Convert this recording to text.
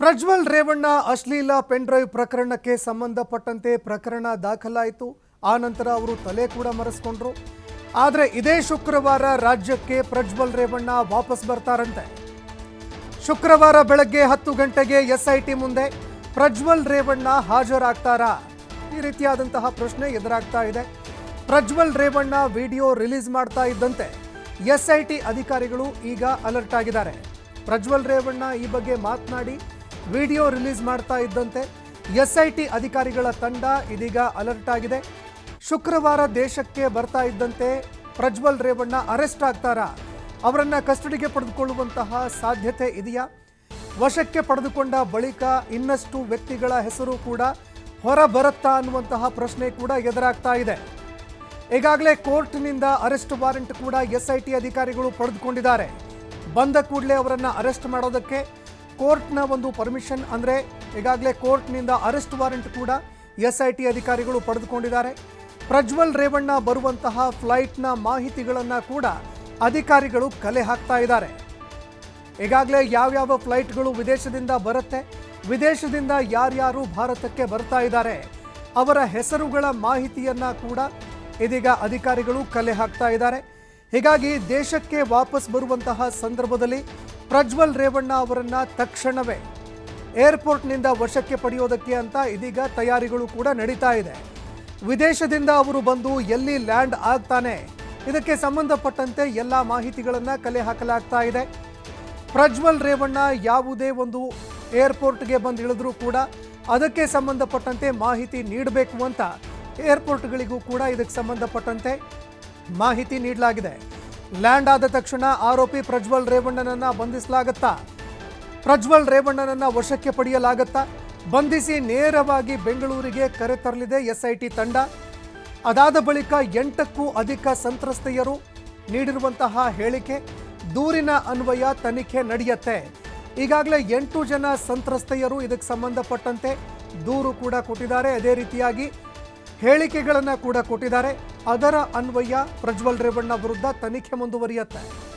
ಪ್ರಜ್ವಲ್ ರೇವಣ್ಣ ಅಶ್ಲೀಲ pen drive ಪ್ರಕರಣಕ್ಕೆ ಸಂಬಂಧಪಟ್ಟಂತೆ ಪ್ರಕರಣ ದಾಖಲಾಯಿತು. ಆ ನಂತರ ಅವರು ತಲೆ ಕೂಡ ಮರೆಸ್ಕೊಂಡ್ರು. ಆದರೆ ಇದೇ ಶುಕ್ರವಾರ ರಾಜ್ಯಕ್ಕೆ ಪ್ರಜ್ವಲ್ ರೇವಣ್ಣ ವಾಪಸ್ ಬರ್ತಾರಂತೆ. ಶುಕ್ರವಾರ ಬೆಳಗ್ಗೆ ಹತ್ತು ಗಂಟೆಗೆ ಎಸ್ಐಟಿ ಮುಂದೆ ಪ್ರಜ್ವಲ್ ರೇವಣ್ಣ ಹಾಜರಾಗ್ತಾರಾ? ಈ ರೀತಿಯಾದಂತಹ ಪ್ರಶ್ನೆ ಎದುರಾಗ್ತಾ ಇದೆ. ಪ್ರಜ್ವಲ್ ರೇವಣ್ಣ ವಿಡಿಯೋ ರಿಲೀಸ್ ಮಾಡ್ತಾ ಇದ್ದಂತೆ ಎಸ್ಐಟಿ ಅಧಿಕಾರಿಗಳು ಈಗ ಅಲರ್ಟ್ ಆಗಿದ್ದಾರೆ. ಪ್ರಜ್ವಲ್ ರೇವಣ್ಣ ಈ ಬಗ್ಗೆ ಮಾತನಾಡಿ ವಿಡಿಯೋ ರಿಲೀಸ್ ಮಾಡ್ತಾ ಇದ್ದಂತೆ ಎಸ್ಐಟಿ ಅಧಿಕಾರಿಗಳ ತಂಡ ಇದೀಗ ಅಲರ್ಟ್ ಆಗಿದೆ. ಶುಕ್ರವಾರ ದೇಶಕ್ಕೆ ಬರ್ತಾ ಇದ್ದಂತೆ ಪ್ರಜ್ವಲ್ ರೇವಣ್ಣ ಅರೆಸ್ಟ್ ಆಗ್ತಾರಾ? ಅವರನ್ನ ಕಸ್ಟಡಿಗೆ ಪಡೆದುಕೊಳ್ಳುವಂತಹ ಸಾಧ್ಯತೆ ಇದೆಯಾ? ವಶಕ್ಕೆ ಪಡೆದುಕೊಂಡ ಬಳಿಕ ಇನ್ನಷ್ಟು ವ್ಯಕ್ತಿಗಳ ಹೆಸರು ಕೂಡ ಹೊರ ಬರುತ್ತಾ ಅನ್ನುವಂತಹ ಪ್ರಶ್ನೆ ಕೂಡ ಎದುರಾಗ್ತಾ ಇದೆ. ಈಗಾಗಲೇ ಕೋರ್ಟ್ನಿಂದ ಅರೆಸ್ಟ್ ವಾರೆಂಟ್ ಕೂಡ ಎಸ್ಐಟಿ ಅಧಿಕಾರಿಗಳು ಪಡೆದುಕೊಂಡಿದ್ದಾರೆ. ಬಂದ ಕೂಡಲೇ ಅವರನ್ನು ಅರೆಸ್ಟ್ ಮಾಡೋದಕ್ಕೆ ಕೋರ್ಟ್ನ ಒಂದು ಪರ್ಮಿಷನ್ ಅಂದರೆ ಈಗಾಗಲೇ ಕೋರ್ಟ್ನಿಂದ ಅರೆಸ್ಟ್ ವಾರೆಂಟ್ ಕೂಡ ಎಸ್ ಐ ಟಿ ಅಧಿಕಾರಿಗಳು ಪಡೆದುಕೊಂಡಿದ್ದಾರೆ. ಪ್ರಜ್ವಲ್ ರೇವಣ್ಣ ಬರುವಂತಹ ಫ್ಲೈಟ್ನ ಮಾಹಿತಿಗಳನ್ನು ಕೂಡ ಅಧಿಕಾರಿಗಳು ಕಲೆ ಹಾಕ್ತಾ ಇದ್ದಾರೆ. ಈಗಾಗಲೇ ಯಾವ್ಯಾವ ಫ್ಲೈಟ್ಗಳು ವಿದೇಶದಿಂದ ಬರುತ್ತೆ, ವಿದೇಶದಿಂದ ಯಾರ್ಯಾರು ಭಾರತಕ್ಕೆ ಬರ್ತಾ ಇದ್ದಾರೆ, ಅವರ ಹೆಸರುಗಳ ಮಾಹಿತಿಯನ್ನು ಕೂಡ ಇದೀಗ ಅಧಿಕಾರಿಗಳು ಕಲೆ ಹಾಕ್ತಾ ಇದ್ದಾರೆ. ಹೀಗಾಗಿ ದೇಶಕ್ಕೆ ವಾಪಸ್ ಬರುವಂತಹ ಸಂದರ್ಭದಲ್ಲಿ ಪ್ರಜ್ವಲ್ ರೇವಣ್ಣ ಅವರನ್ನ ತಕ್ಷಣವೇ ಏರ್ಪೋರ್ಟ್ನಿಂದ ವಶಕ್ಕೆ ಪಡೆಯೋದಕ್ಕೆ ಅಂತ ಇದೀಗ ತಯಾರಿಗಳು ಕೂಡ ನಡೀತಾ ಇದೆ. ವಿದೇಶದಿಂದ ಅವರು ಬಂದು ಎಲ್ಲಿ ಲ್ಯಾಂಡ್ ಆಗ್ತಾನೆ, ಇದಕ್ಕೆ ಸಂಬಂಧಪಟ್ಟಂತೆ ಎಲ್ಲ ಮಾಹಿತಿಗಳನ್ನು ಕಲೆ ಹಾಕಲಾಗ್ತಾ ಇದೆ. ಪ್ರಜ್ವಲ್ ರೇವಣ್ಣ ಯಾವುದೇ ಒಂದು ಏರ್ಪೋರ್ಟ್ಗೆ ಬಂದು ಇಳಿದ್ರೂ ಕೂಡ ಅದಕ್ಕೆ ಸಂಬಂಧಪಟ್ಟಂತೆ ಮಾಹಿತಿ ನೀಡಬೇಕು ಅಂತ ಏರ್ಪೋರ್ಟ್ಗಳಿಗೂ ಕೂಡ ಇದಕ್ಕೆ ಸಂಬಂಧಪಟ್ಟಂತೆ ಮಾಹಿತಿ ನೀಡಲಾಗಿದೆ. ಲ್ಯಾಂಡ್ ಆದ ತಕ್ಷಣ ಆರೋಪಿ ಪ್ರಜ್ವಲ್ ರೇವಣ್ಣನನ್ನ ಬಂಧಿಸಲಾಗತ್ತಾ? ಪ್ರಜ್ವಲ್ ರೇವಣ್ಣನನ್ನ ವಶಕ್ಕೆ ಪಡೆಯಲಾಗತ್ತಾ? ಬಂಧಿಸಿ ನೇರವಾಗಿ ಬೆಂಗಳೂರಿಗೆ ಕರೆತರಲಿದೆ ಎಸ್ಐಟಿ ತಂಡ. ಅದಾದ ಬಳಿಕ ಎಂಟಕ್ಕೂ ಅಧಿಕ ಸಂತ್ರಸ್ತೆಯರು ನೀಡಿರುವಂತಹ ಹೇಳಿಕೆ, ದೂರಿನ ಅನ್ವಯ ತನಿಖೆ ನಡೆಯುತ್ತೆ. ಈಗಾಗಲೇ ಎಂಟು ಜನ ಸಂತ್ರಸ್ತೆಯರು ಇದಕ್ಕೆ ಸಂಬಂಧಪಟ್ಟಂತೆ ದೂರು ಕೂಡ ಕೊಟ್ಟಿದ್ದಾರೆ. ಅದೇ ರೀತಿಯಾಗಿ ಹೇಳಿಕೆಗಳನ್ನು ಕೂಡ ಕೊಟ್ಟಿದ್ದಾರೆ. ಅದರ ಅನ್ವಯ ಪ್ರಜ್ವಲ್ ರೇವಣ್ಣ ವಿರುದ್ಧ ತನಿಖೆ ಮುಂದುವರಿಯುತ್ತೆ.